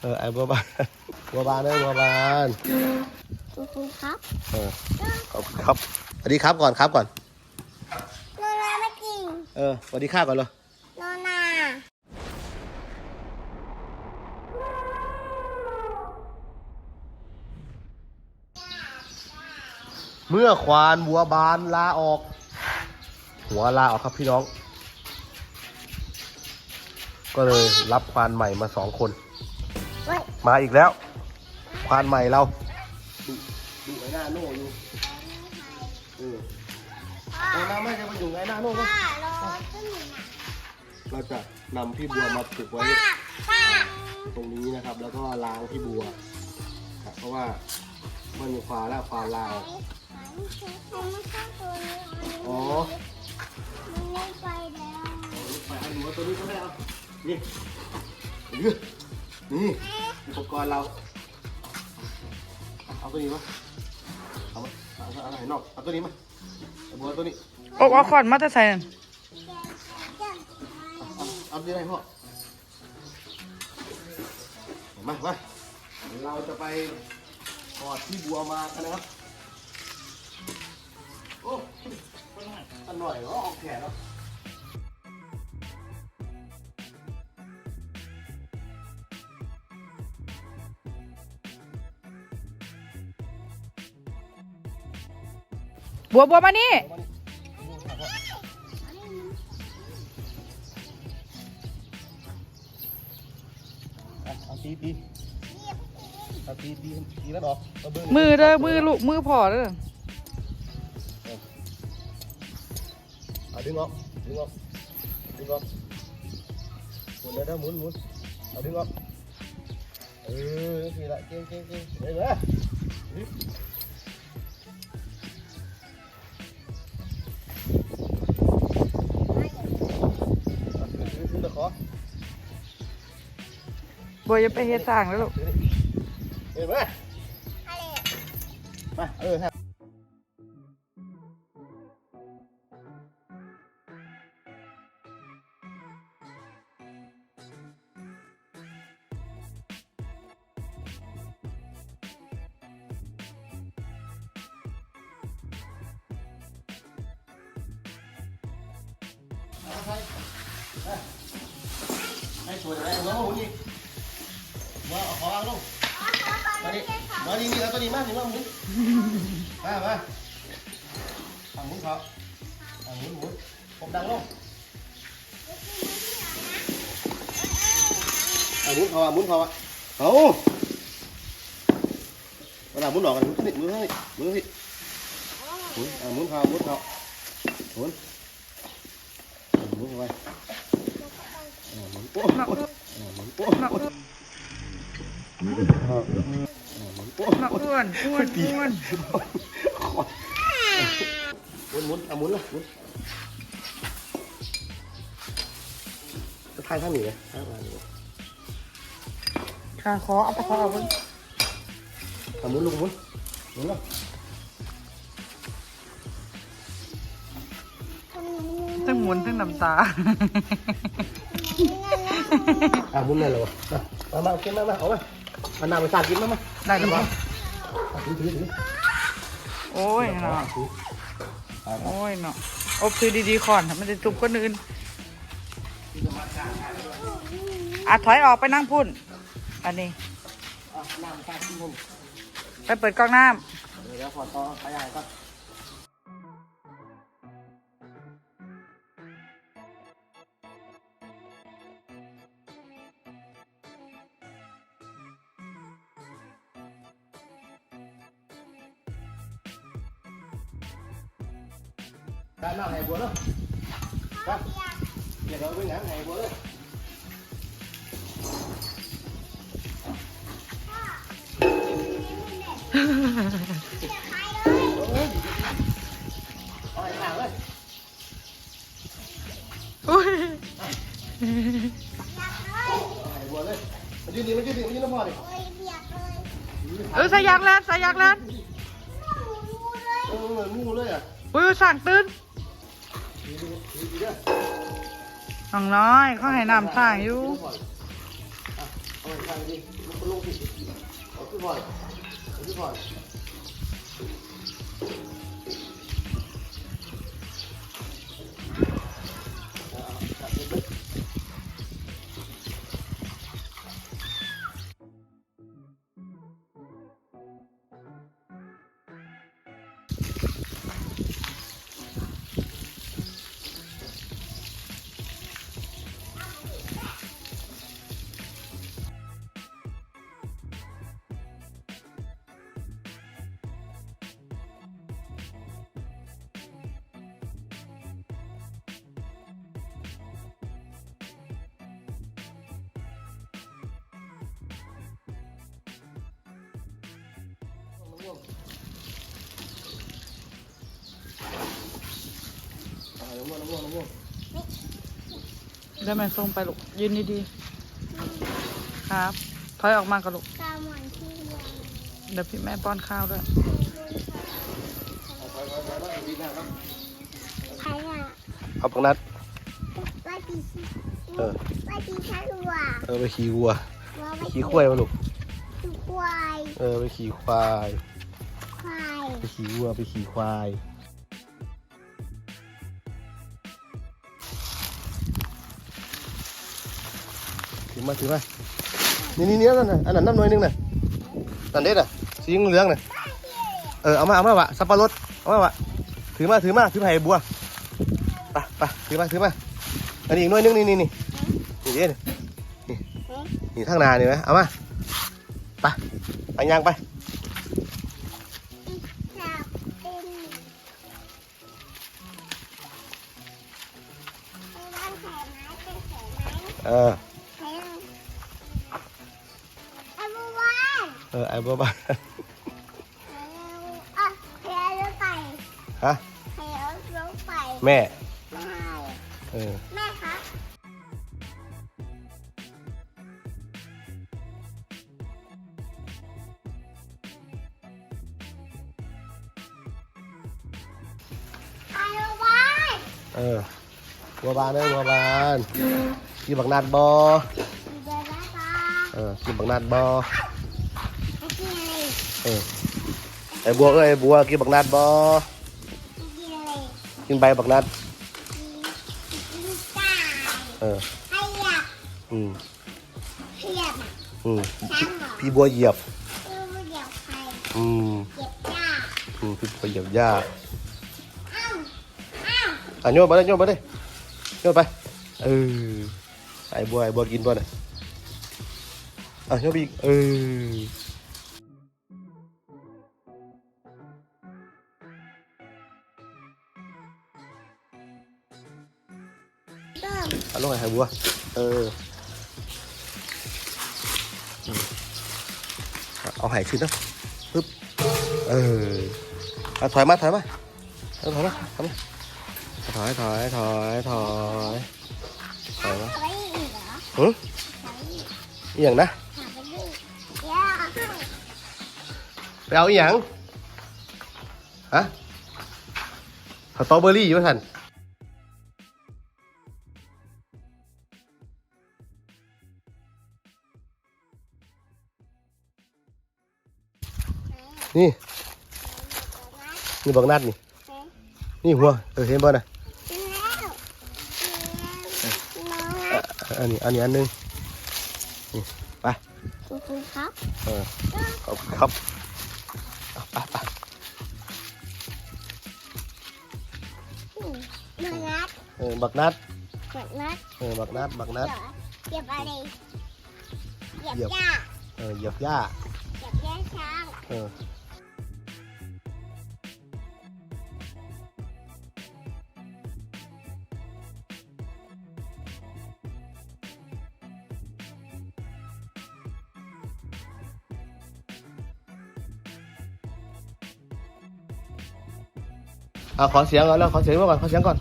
เออไอ้บัวบานบัวบานเด้อบัวบานคุณครูครับเออขอบคุณครับสวัสดีครับก่อนครับก่อนโนนาไม่กินเออสวัสดีค่ะก่อนเลยโนนาเมื่อควานบัวบานลาออก หัวลาออกครับพี่น้อง ก็เลยรับควานใหม่มาสองคนเว้ย มาอีกแล้วควานใหม่เราดูดูไอ้หน้าโน่อยู่เออเอาน้ำไม่จะไปอยู่ไอ้หน้าโน่ไหมป้ารอขึ้นหนึ่งอะเราจะนำพี่บัวมาฝึกไว้ป้าป้าตรงนี้นะครับ แล้วก็ล้างพี่บัวครับเพราะว่ามันมีควาแล้วควาลาออกมันไม่ใช่ตัวนี้อ๋อมันไม่ไปแล้วไปเอาหัวตัวนี้ก็ได้เอานี่นี่ นี่อุปกรณ์เรา เอาตัวนี้มาเอามาเอาเอาเอาไหนนอกเอาตัวนี้มาเอาบัวตัวนี้โอ้เอาขอนมาแต่ใส่นั่นเอาเอาที่ไหนพ่อมามาเราจะไปกอดพี่บัวมากันนะครับโอ้อันหน่อยก็ออกแขนแล้ว บัวบัวมานี่อะเอาตีตีเอาตีตีตีแล้วออกเาเบิ่งมือเด้อมือลูกมือพ่อเด้อเอาดึงออกดึงออกดึงออกหมุนได้ได้หมุนหมุนเอาดึงออกเออนี่ละเก่งเก่งเก่งเห็นไหม บอย่าไปเฮ็ดสร้างแล้วลูกเห็นไหมอะไรมาเออให้สวยอะไรเอาน้องมาหมุนอีก มาเอาขอวางลงมาดิมาดินี่เอาตัวนี้มาดิมาหมุนมามาฝั่งหมุนเขาฝั่งหมุนหมุนผมดังลงเอาหมุนเขาอะหมุนเขาอะเอาเวลาหมุนออกกันหมุนขึ้นนี่หมุนขึ้นนี่หมุนขึ้นนี่หมุนอ่าหมุนเขาหมุนเขาหมุนหมุนเข้าไปอ่าหมุนโป๊ะนักโป๊ะลูกอ่าหมุนโป๊ะนักโป๊ะลูกอ่าหมุน โป๊ะนักอ้วนอ้วนอ้วนหมุนหมุนเอาหมุนละหมุนจะทายข้างหนีเลยข้างหนีขาขอเอาไปขอเอาไปเอาหมุนลูกหมุนหมุนละทั้งหมุนทั้งน้ำตาอะหมุนเลยเหรอมามาเอเก็บมามาเอาไป มานาไปสาดกินมามาได้หรือเปล่าถือถือถือโอ้ยเนาะถือโอ้ยเนาะอบซื้อดีๆก่อนมันจะจุกคนอื่นอะถอยออกไปนั่งพุ่น อันนี้อะน้ำสาดกินผมไปเปิดกล้องน้เดี๋ยวขอต่อขยายก่อน อาให้บัวเลยมันยืนดีมันยืนดีมันยืนน้ำพอดิโอ้ยเบียดเลยเออใส่ยางแลนใส่ยางแลนเออเหมือนงูเลยอะอุ้ยสั่งตื่นดีดีดีดีเด้อ น้องน้อยเขาให้น้ำทางอยู่เอาอ้ยใช่ดิมันก็ลงสิเอาขึ้นบ่อยเอาขึ้นบ่อย เอาน้ำม่วงน้ำม่วงน้ำม่วงได้ไหมส่งไปลูกยืนดีๆครับ ถอยออกมากับลูกตามหวานที่วางเดี๋ยวพี่แม่ป้อนข้าวด้วยเอาไปไปไปไปดีนะครับใครอะเอาปังนัด ว่าดีชิเออ ว่าดีชันวัวเออไปขี่วัวว่าไปขี่ควายมาลูกขี่ ควายเออไปขี่ควาย ควายไปขี่วัวไปขี่ควาย ถือมาถือมานี่นี่นี่นั่นน่ะอันนั้นน้ำหน่อยนึงน่ะนั่นเด็ดอะสีเหลืองๆน่ะเออเอามาเอามาวะสับปะรดเอามาวะถือมาถือมาถือไผ่บัวไปไปถือมาถือมาอันนี้อีกหน่อยนึงนี่นี่นี่นี่เด็ดนี่นี่ทางนานี่ไหมเอามาไป ไปยางไป จับเป็นเป็นบ้านแขนไม้เป็นแขนไม้ เออ แขนไอ้บัว เออไอ้บัวบ้า อ่ะแขนรถไฟ ฮะ แขนรถไฟ แม่ เออบัวบานเด้อบัวบานกินบักนาดบอเดี๋ยวนะตาเออกินบักนาดบอไอ้ที่ไหนเออไอ้บัวเอ้ยไอ้บัวกินบักนาดบอไอ้ที่ไหนกินใบบักนาดกินตายเออไอ้อยากอืมเพียบอะอืมช้างเหรอพี่บัวเหยียบดูเดี๋ยวใครอืมเก็บยาอืมพี่บัวเหยียบหญ้าอ้าว อ้าวอะโยนไปเลยโยนไปเลยโยนไปเออไอ้บัวไอ้บัวกินบ่น่ะ ถอยมาถอยมาเอาถอยมาถอยมาถอยถอยถอยถอยถอยมาเอาไปอีกเหรอหือเอาไปอีกอหย่างนะเอาไปอีกเดี๋ยวเอาให้ไปเอาอหย่างฮะสตรอเบอรี่อยู่ท่านนี่นี่บักนัดนี่ นี่หัวเออเห็นบ่น่ะ แล้วแล้วน้ องนะอันนี้ อันนี้อันหนึงนี่ไปคุณครับเออขอบคุณครับเอาไปไปมานัดเออบักนัดแบบนัดเออบักนัดบักนัดเหยียบอะไรเหยียบเหยียบหญ้าเออเหยียบหญ้าเหยียบหญ้าช้างเออ อ่ขอเสียงก่อนแล้วขอเสียงก่อนขอเสียงก่อน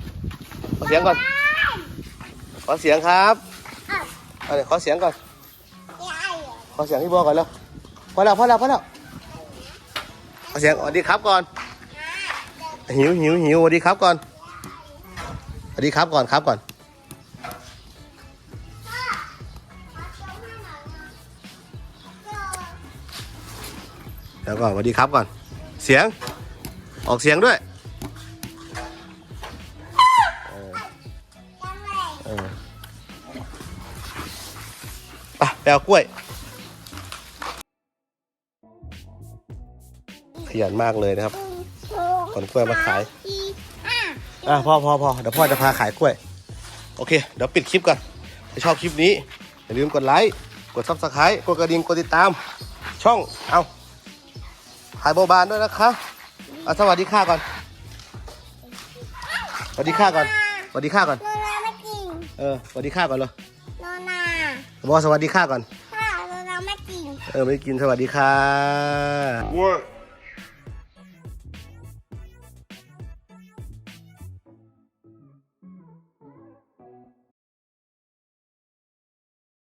ขอเสียงก่อน ขอเสียงครับเอาเดี๋ยวขอเสียงก่อน ขอเสียงพี่โบก่อนแล้วพอแล้วพอแล้วพอแล้วขอเสียงสวัสดีครับก่อน หิวหิวหิวสวัสดีครับก่อนสวัสดีครับก่อนครับก่อนแล้วก่อนสวัสดีครับก่อน เสียงออกเสียงด้วย เอากล้วย ขยันมากเลยนะครับ ขนกล้วยมาขาย อะพ่อพ่อพ่อเดี๋ยวพ่อจะพาขายกล้วย โอเค เดี๋ยวปิดคลิปก่อน ถ้าชอบคลิปนี้ อย่าลืมกดไลค์ กดซับสไครต์กดกระดิ่ง กดติดตาม ช่อง เอาขายโบบานด้วยนะคะอาสวัสดีค่ะก่อน สวัสดีค่ะก่อน สวัสดีค่ะก่อน เออ สวัสดีค่ะก่อนเลย บอกสวัสดีค่ะก่อน ค่ะโนนาไม่กิน เออไม่กินสวัสดีค่ะ What?